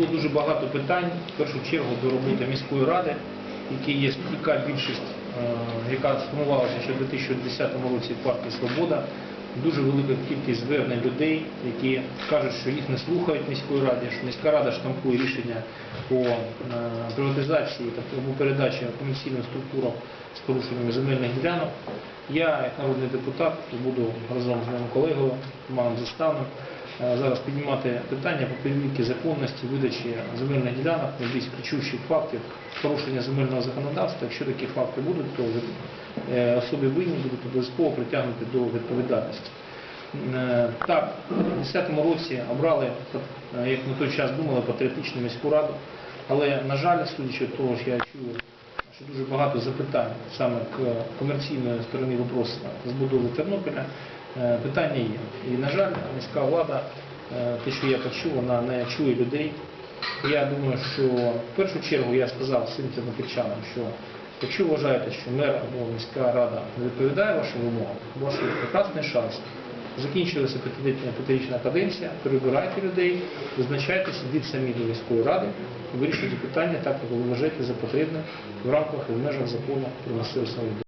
Було дуже багато питань, в першу чергу до роботи міської ради, які є яка більшість, е, яка сформувалася ще в 2010 році партії Свобода. Дуже велика кількість звернень людей, які кажуть, що їх не слухають міської раді, що міська рада штампує рішення по е, приватизації та передачі комерційним структурам з порушеннями земельних ділянок. Я, як народний депутат, буду разом з моїм колегою Романом Заставним е, зараз піднімати питання по перевірці законності видачі земельних ділянок, найбільш кричущих фактів порушення земельного законодавства. Якщо такі факти будуть, то е, особи винні будуть обов'язково притягнути до відповідальності. Е, Так, у 2010 році обрали, е, як на той час думали, патріотичну міську раду, але, на жаль, судячи того, що я чую, що дуже багато запитань саме к комерційної сторони вопросу збудови Тернополя, е, питання є. І, на жаль, міська влада, е, те, що я почув, вона не чує людей. Я думаю, що в першу чергу я сказав всім тернопільчанам, що якщо вважаєте, що мер або міська рада не відповідає вашим вимогам, є прекрасний шанс. Закінчилася п'ятирічна каденція, перебирайте людей, визначайтеся, йдіть самі до міської ради вирішуйте питання так, як ви вважаєте за потрібне в рамках і в межах закону про місцеве самоврядування.